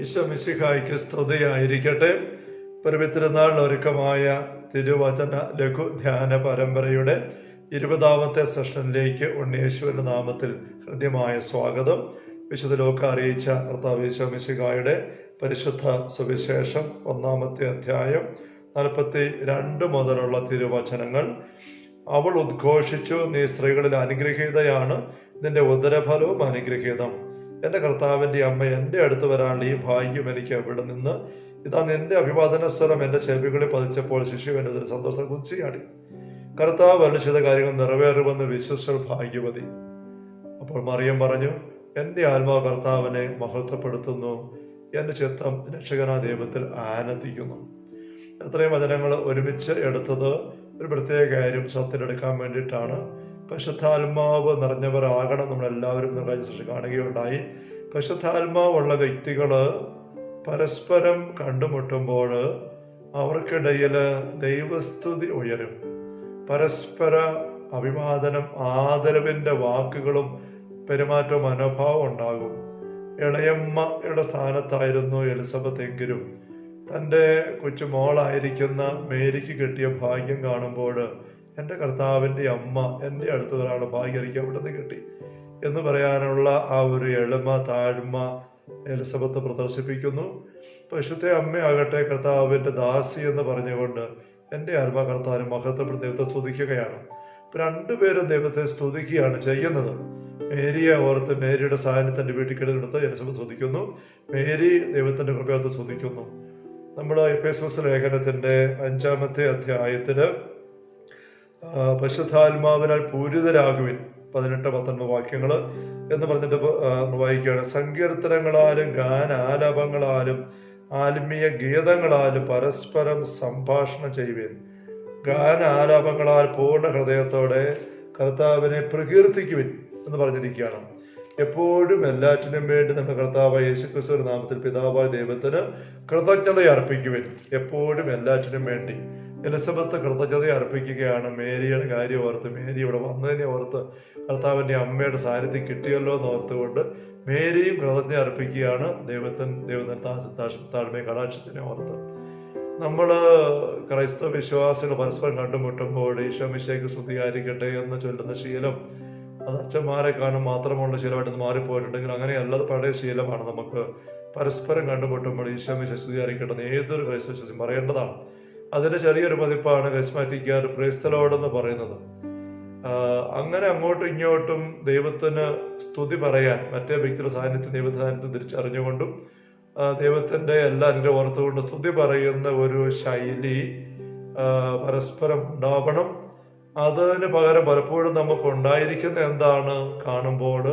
ഈശോ മിശിഹായ്ക്ക് സ്തുതിയായിരിക്കട്ടെ പരമിത്തിരുന്നാൾ ഒരുക്കമായ തിരുവചന ലഘു ധ്യാന പരമ്പരയുടെ ഇരുപതാമത്തെ സെഷനിലേക്ക് ഉണ്ണിയേശുവിന്റെ നാമത്തിൽ ഹൃദ്യമായ സ്വാഗതം. വിശുദ്ധ ലോക അറിയിച്ച കർത്താവ് ഈശോ മിശിഹായുടെ പരിശുദ്ധ സുവിശേഷം ഒന്നാമത്തെ അധ്യായം നാൽപ്പത്തി രണ്ട് മുതലുള്ള തിരുവചനങ്ങൾ. അവൾ ഉദ്ഘോഷിച്ചു നീ സ്ത്രീകളിൽ അനുഗ്രഹീതയാണ്. നിന്റെ ഉദരഫലവും അനുഗ്രഹീതം. എന്റെ കർത്താവിന്റെ അമ്മ എന്റെ അടുത്ത് വരാനുള്ള ഈ ഭാഗ്യം എനിക്ക് അവിടെ നിന്ന്. ഇതാ എന്റെ അഭിവാദന സ്ഥലം എന്റെ ചെവികളിൽ പതിച്ചപ്പോൾ ശിശു എന്റെ ഒരു സന്തോഷം കുച്ചിയാടി കർത്താവ് അനുഷിത കാര്യങ്ങൾ നിറവേറുമെന്ന് വിശ്വസൽ ഭാഗ്യവതി. അപ്പോൾ മറിയം പറഞ്ഞു എന്റെ ആത്മാവ് കർത്താവിനെ മഹത്വപ്പെടുത്തുന്നു. എന്റെ ചിത്രം രക്ഷകനാ ദൈവത്തിൽ ആനന്ദിക്കുന്നു. ഇത്രയും വചനങ്ങൾ ഒരുമിച്ച് എടുത്തത് ഒരു പ്രത്യേക കാര്യം ശ്രദ്ധയിലെടുക്കാൻ വേണ്ടിയിട്ടാണ്. പരിശുദ്ധാത്മാവ് നിറഞ്ഞവരാകണം നമ്മളെല്ലാവരും സൃഷ്ടി കാണുകയുണ്ടായി. പരിശുദ്ധാത്മാവുള്ള വ്യക്തികൾ പരസ്പരം കണ്ടുമുട്ടുമ്പോൾ അവർക്കിടയിൽ ദൈവസ്തുതി ഉയരും. പരസ്പര അഭിവാദനം ആദരവിന്റെ വാക്കുകളും പെരുമാറ്റവും മനോഭാവം ഉണ്ടാകും. ഇളയമ്മയുടെ സ്ഥാനത്തായിരുന്നു എലിസബത്ത് എങ്കിലും. തന്റെ കൊച്ചുമോളായിരിക്കുന്ന മേരിക്ക് കിട്ടിയ ഭാഗ്യം കാണുമ്പോൾ എന്റെ കർത്താവിന്റെ അമ്മ എന്റെ അടുത്ത് ഒരാൾ ഭാഗ്യം എനിക്ക് അവിടെ നിന്ന് കിട്ടി എന്ന് പറയാനുള്ള ആ ഒരു എളിമ താഴ്മ എലിസബത്ത് പ്രദർശിപ്പിക്കുന്നു. പശുത്തെ അമ്മയാകട്ടെ കർത്താവിന്റെ ദാസി എന്ന് പറഞ്ഞുകൊണ്ട് എന്റെ ആത്മ കർത്താവിന് മഹത്വപ്പെടുന്ന ദൈവത്തെ സ്തുതിക്കുകയാണ്. രണ്ടുപേരും ദൈവത്തെ സ്തുതിക്കുകയാണ് ചെയ്യുന്നത്. മേരിയെ ഓർത്ത് മേരിയുടെ സാന്നിധ്യത്തിന്റെ വീട്ടിൽ കിടന്നെടുത്ത് എലിസബത്ത് സ്തുതിക്കുന്നു. മേരി ദൈവത്തിന്റെ കൃപയത്ത് സ്തുതിക്കുന്നു. നമ്മൾ എസ് ലേഖനത്തിന്റെ അഞ്ചാമത്തെ അധ്യായത്തിന് പശുദ്ധാത്മാവിനാൽ പൂരിതരാകുവിൻ. പതിനെട്ട് പത്തൊൻപത് വാക്യങ്ങൾ എന്ന് പറഞ്ഞിട്ട് വായിക്കുകയാണ്. സങ്കീർത്തനങ്ങളാലും ഗാനാലാപങ്ങളാലും ആത്മീയ ഗീതങ്ങളാലും പരസ്പരം സംഭാഷണം ചെയ്യുവിൻ. ഗാനാലാപങ്ങളാൽ പൂർണ ഹൃദയത്തോടെ കർത്താവിനെ പ്രകീർത്തിക്കുവിൻ എന്ന് പറഞ്ഞിരിക്കുകയാണ്. എപ്പോഴും എല്ലാറ്റിനും വേണ്ടി നമ്മുടെ കർത്താവ് യേശുക്രിസ്തു നാമത്തിൽ പിതാവായ ദൈവത്തിന് കൃതജ്ഞത അർപ്പിക്കുവിൻ എപ്പോഴും എല്ലാറ്റിനും വേണ്ടി. എലിസബത്ത് കൃതജ്ഞത അർപ്പിക്കുകയാണ്. മേരിയുടെ കാര്യം ഓർത്ത് മേരി ഇവിടെ വന്നതിനെ ഓർത്ത് കർത്താവിന്റെ അമ്മയുടെ സാന്നിധ്യം കിട്ടിയല്ലോ എന്ന് ഓർത്തുകൊണ്ട് മേരിയും കൃതജ്ഞ അർപ്പിക്കുകയാണ്. ദൈവത്തിൻ ദൈവത്തിന്റെ താഴ്ച താഴ്മയെ കടാക്ഷത്തിനെ ഓർത്ത്. നമ്മൾ ക്രൈസ്തവ വിശ്വാസികൾ പരസ്പരം കണ്ടുമുട്ടുമ്പോൾ ഈശോമിശേക്ക് സ്തുതിയായിരിക്കട്ടെ എന്ന് ചൊല്ലുന്ന ശീലം അത് അച്ഛന്മാരെ കാണും മാത്രമുള്ള ശീലമായിട്ട് മാറിപ്പോയിട്ടുണ്ടെങ്കിൽ അങ്ങനെയല്ല അത് പഴയ ശീലമാണ്. നമുക്ക് പരസ്പരം കണ്ടുമുട്ടുമ്പോൾ ഈശോമിശ സ്തുതിയായിരിക്കട്ടെ ഏതൊരു ക്രൈസ്തവ വിശ്വാസം പറയേണ്ടതാണ്. അതിന്റെ ചെറിയൊരു പതിപ്പാണ് കരിസ്മാറ്റിക്കാർ പ്രേസ്തലോടെന്ന് പറയുന്നത്. അങ്ങനെ അങ്ങോട്ടും ഇങ്ങോട്ടും ദൈവത്തിന് സ്തുതി പറയാൻ മറ്റേ വ്യക്തിയുടെ സാന്നിധ്യം ദൈവ സാന്നിധ്യം തിരിച്ചറിഞ്ഞുകൊണ്ടും ദൈവത്തിന്റെ എല്ലാ അനുഗ്രഹം ഓർത്തുകൊണ്ട് സ്തുതി പറയുന്ന ഒരു ശൈലി പരസ്പരം ഉണ്ടാവണം. അതിന് പകരം പലപ്പോഴും നമുക്ക് ഉണ്ടായിരിക്കുന്ന എന്താണ്? കാണുമ്പോൾ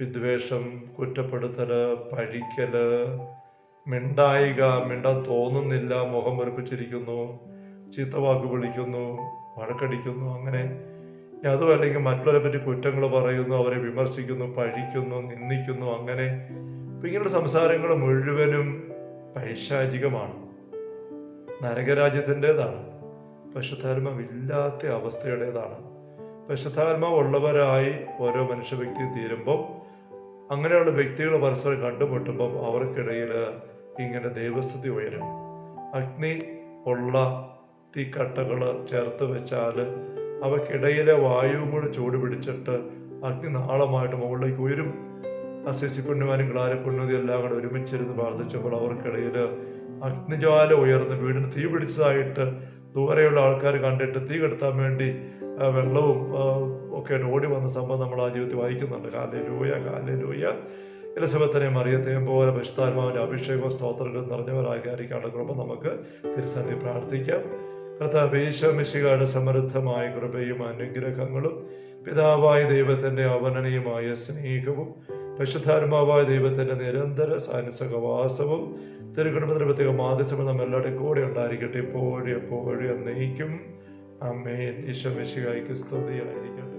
വിദ്വേഷം കുറ്റപ്പെടുത്തൽ പഴിക്കൽ മിണ്ടായിക മിണ്ടാൻ തോന്നുന്നില്ല മുഖം വെറുപ്പിച്ചിരിക്കുന്നു ചീത്തവാക്ക് വിളിക്കുന്നു വഴക്കടിക്കുന്നു അങ്ങനെ. അതും അല്ലെങ്കിൽ മറ്റുള്ളവരെ പറ്റി കുറ്റങ്ങൾ പറയുന്നു അവരെ വിമർശിക്കുന്നു പഴിക്കുന്നു നിന്ദിക്കുന്നു അങ്ങനെ. ഇപ്പം ഇങ്ങനെയുള്ള സംസാരങ്ങൾ മുഴുവനും പൈശാചികമാണ്. നരകരാജ്യത്തിന്റെതാണ്. പശുധാത്മാവ് ഇല്ലാത്ത അവസ്ഥയുടേതാണ്. പശുധാത്മാവ് ഉള്ളവരായി ഓരോ മനുഷ്യ വ്യക്തി തീരുമ്പം അങ്ങനെയുള്ള വ്യക്തികൾ പരസ്പരം കണ്ടുമുട്ടുമ്പം അവർക്കിടയിൽ ഇങ്ങനെ ദൈവസ്ഥിതി ഉയരും. അഗ്നി ഉള്ള തീക്കട്ടകൾ ചേർത്ത് വെച്ചാൽ അവക്കിടയിലെ വായുവും കൂടെ ചൂട് പിടിച്ചിട്ട് അഗ്നി നാളമായിട്ട് മുകളിലേക്ക് ഉയരും. അസിസി പുണ്യമാനും ഗ്ലാര പുണ്യതി എല്ലാം കൂടെ ഒരുമിച്ചിരുന്ന് പ്രാർത്ഥിച്ചപ്പോൾ അവർക്കിടയിൽ അഗ്നിജ്വാല ഉയർന്ന് വീടിന് തീ പിടിച്ചതായിട്ട് ദൂരെയുള്ള ആൾക്കാർ കണ്ടിട്ട് തീ കെടുത്താൻ വേണ്ടി വെള്ളവും ഒക്കെ ഓടി വന്ന സംഭവം നമ്മൾ ആ ജീവിതത്തിൽ വായിക്കുന്നുണ്ട്. കാലേ ലൂയ എലിസബത്തിനെ മറിയത്തെയും പോലെ പരിശുദ്ധാത്മാവിന്റെ അഭിഷേകവും സ്തോത്രങ്ങളും നിറഞ്ഞവരാകാരിക്കാനുള്ള കൃപ നമുക്ക് തിരുസന്ധി പ്രാർത്ഥിക്കാം. കർത്താവ് ഈശോമിശികയുടെ സമൃദ്ധമായ കൃപയും അനുഗ്രഹങ്ങളും പിതാവായ ദൈവത്തിന്റെ അവനനീയമായ സ്നേഹവും പരിശുദ്ധാത്മാവായ ദൈവത്തിന്റെ നിരന്തര സാനുസകവാസവും തിരുക്കുടുംബത്തിന് പ്രത്യേക മാധ്യസവും നമ്മളെല്ലാവരുടെയും കൂടെ ഉണ്ടായിരിക്കട്ടെ. എപ്പോഴും എപ്പോഴും എന്നേക്കും. അമ്മേൻ ഈശോ മിശികായ്ക്ക് സ്തുതിയായിരിക്കട്ടെ.